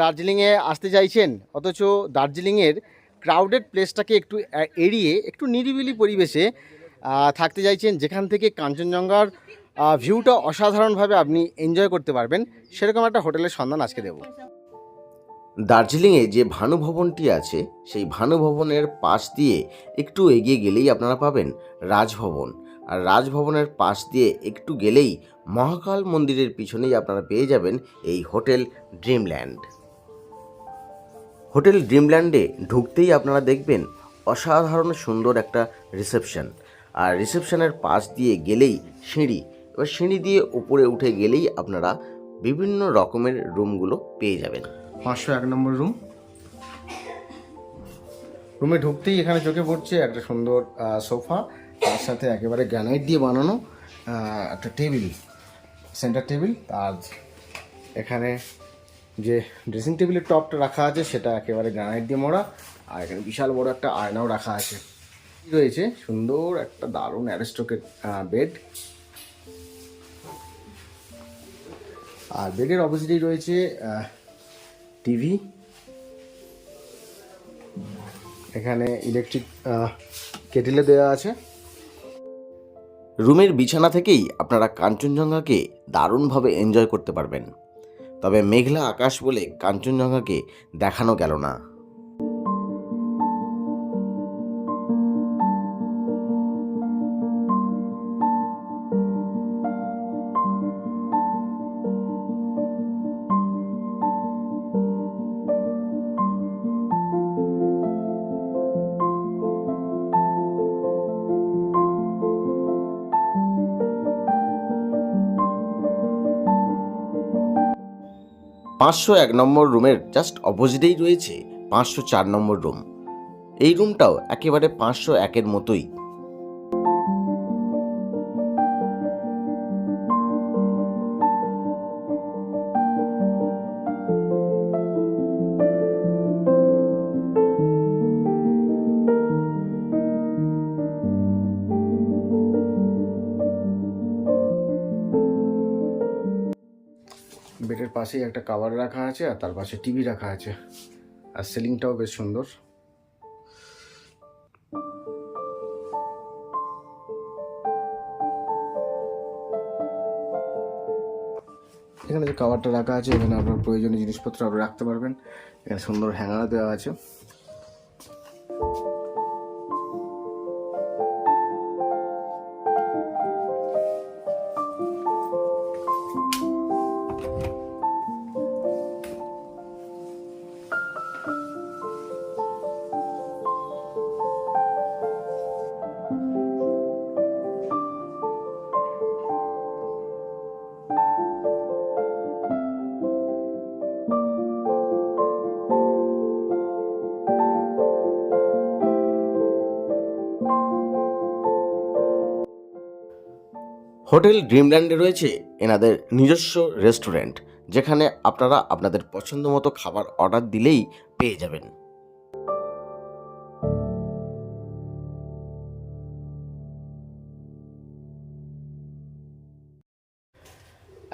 দার্জিলিংয়ে আসতে চাইছেন, অথচ দার্জিলিংয়ের ক্রাউডেড প্লেসটাকে একটু এড়িয়ে একটু নিরিবিলি পরিবেশে থাকতে চাইছেন, যেখান থেকে কাঞ্চনজঙ্ঘার ভিউটা অসাধারণভাবে আপনি এনজয় করতে পারবেন, সেরকম একটা হোটেলের সন্ধান আজকে দেবো। দার্জিলিংয়ে যে ভানু ভবনটি আছে, সেই ভানু ভবনের পাশ দিয়ে একটু এগিয়ে গেলেই আপনারা পাবেন রাজভবন। আর রাজভবনের পাশ দিয়ে একটু গেলেই মহাকাল মন্দিরের পিছনেই আপনারা পেয়ে যাবেন এই হোটেল ড্রিমল্যান্ড। হোটেল ড্রিমল্যান্ডে ঢুকতেই আপনারা দেখবেন অসাধারণ সুন্দর একটা রিসেপশন। আর রিসেপশনের পাশ দিয়ে গেলেই সিঁড়ি, এবার সিঁড়ি দিয়ে উপরে উঠে গেলেই আপনারা বিভিন্ন রকমের রুমগুলো পেয়ে যাবেন। পাঁচশো এক নম্বর রুম। রুমে ঢুকতেই এখানে চোখে পড়ছে একটা সুন্দর সোফা, তার সাথে একেবারে গ্রানাইট দিয়ে বানানো একটা টেবিল। সেন্টার টেবিল আর এখানে যে ড্রেসিং টেবিলের টপটা রাখা আছে, সেটা একেবারে গ্রানাইট দিয়ে মোড়া, আর এখানে বিশাল বড় একটা আয়নাও রাখা আছে। রয়েছে সুন্দর একটা দারুণ অ্যারেস্টকের বেড আর বেডের অপোজিটেই রয়েছে টিভি এখানে ইলেকট্রিক কেটেলে দেওয়া আছে। রুমের বিছানা থেকেই আপনারা কাঞ্চনজঙ্ঘাকে দারুণভাবে এনজয় করতে পারবেন। তবে মেঘলা আকাশ বলে কাঞ্চনজঙ্ঘাকে দেখানো গেল না। পাঁচশো এক নম্বর রুমের জাস্ট অপোজিটেই রয়েছে পাঁচশো চার নম্বর রুম। এই রুমটাও একেবারে পাঁচশো একের মতোই। বেডের পাশেই একটা কাভার রাখা আছে আর তার পাশে টিভি রাখা আছে। আর সিলিংটাও বেশ সুন্দর। এখানে যে কাভারটা রাখা আছে, এখানে আপনার প্রয়োজনীয় জিনিসপত্র আপনি রাখতে পারবেন। এখানে সুন্দর হ্যাঙ্গার দেওয়া আছে। হোটেল ড্রিমল্যান্ডে রয়েছে এনাদের নিজস্ব রেস্টুরেন্ট, যেখানে আপনারা আপনাদের পছন্দ মতো খাবার অর্ডার দিলেই পেয়ে যাবেন।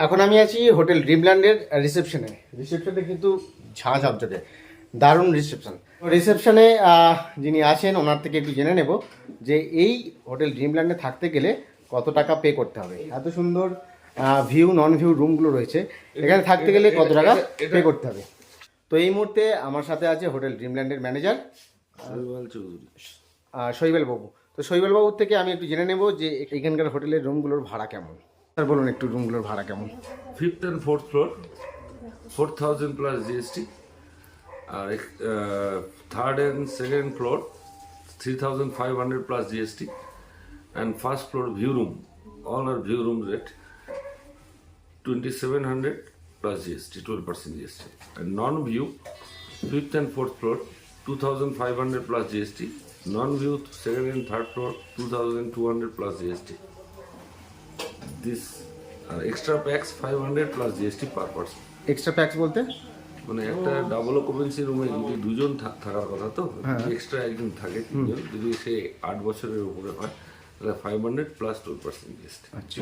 এখন আমি আছি হোটেল ড্রিমল্যান্ডের রিসেপশনে। রিসেপশনে কিন্তু ঝাঁ ঝকঝকে দারুণ রিসেপশন। রিসেপশনে যিনি আছেন, ওনার থেকে একটু জেনে নেব যে এই হোটেল ড্রিমল্যান্ডে থাকতে গেলে কত টাকা পে করতে হবে? এত সুন্দর ভিউ নন ভিউ রুমগুলো রয়েছে। এখানে থাকতে গেলে কত টাকা পে করতে হবে? তো এই মুহূর্তে আমার সাথে আছে হোটেল ড্রিমল্যান্ডের ম্যানেজার শৈবেল বাবু। তো শৈবেল বাবুর থেকে আমি একটু জেনে নেব যে এখানকার হোটেলের রুমগুলোর ভাড়া কেমন। স্যার বলুন একটু রুমগুলোর ভাড়া কেমন। Fifth and fourth floor four thousand plus GST R third and second floor three thousand five hundred plus GST and first floor view room all R view room rate twenty seven hundred plus GST twelve percent GST and non view fifth and fourth floor two thousand five hundred plus GST non view second and third floor two thousand two hundred plus GST this uh, extra packs 500 plus GST per person. Extra pax বলতে? মানে একটা double occupancy রুমে যদি দুজন থাকার কথা তো extra একজন থাকে তিনজন যদি সে আট বছরের উপরে হয় তাহলে five hundred plus two percent GST আচ্ছা।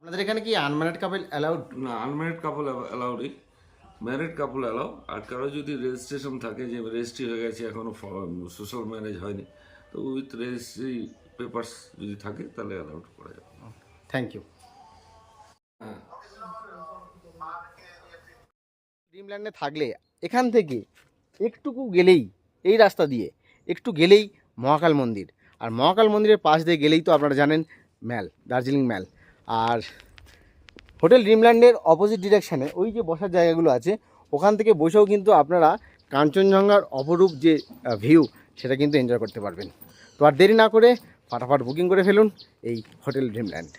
আপনাদের এখানে কি আনম্যারিড কাপল অ্যালাউড না আনম্যারিড কাপল অ্যালাউডই ম্যারিড কাপল অ্যালাও আর কারও যদি রেজিস্ট্রেশন থাকে যে রেজিস্ট্রি হয়ে গেছে এখনও সোশ্যাল ম্যারেজ হয়নি তো উইথ রেজিস্ট্রি পেপার্স যদি থাকে তাহলে অ্যালাউড করা যাবে। থ্যাংক ইউ হ্যাঁ। ড্রিমল্যান্ডে থাকলে এখান থেকে একটুকু গেলেই এই রাস্তা দিয়ে একটু গেলেই মহাকাল মন্দির। আর মহাকাল মন্দিরের পাশ দিয়ে গেলেই তো আপনারা জানেন ম্যাল, দার্জিলিং ম্যাল। আর হোটেল ড্রিমল্যান্ডের অপোজিট ডিরেকশানে ওই যে বসার জায়গাগুলো আছে, ওখান থেকে বসেও কিন্তু আপনারা কাঞ্চনজঙ্ঘার অপরূপ যে ভিউ সেটা কিন্তু এনজয় করতে পারবেন। তো আর দেরি না করে ফাটাফাট বুকিং করে ফেলুন এই হোটেল ড্রিমল্যান্ড।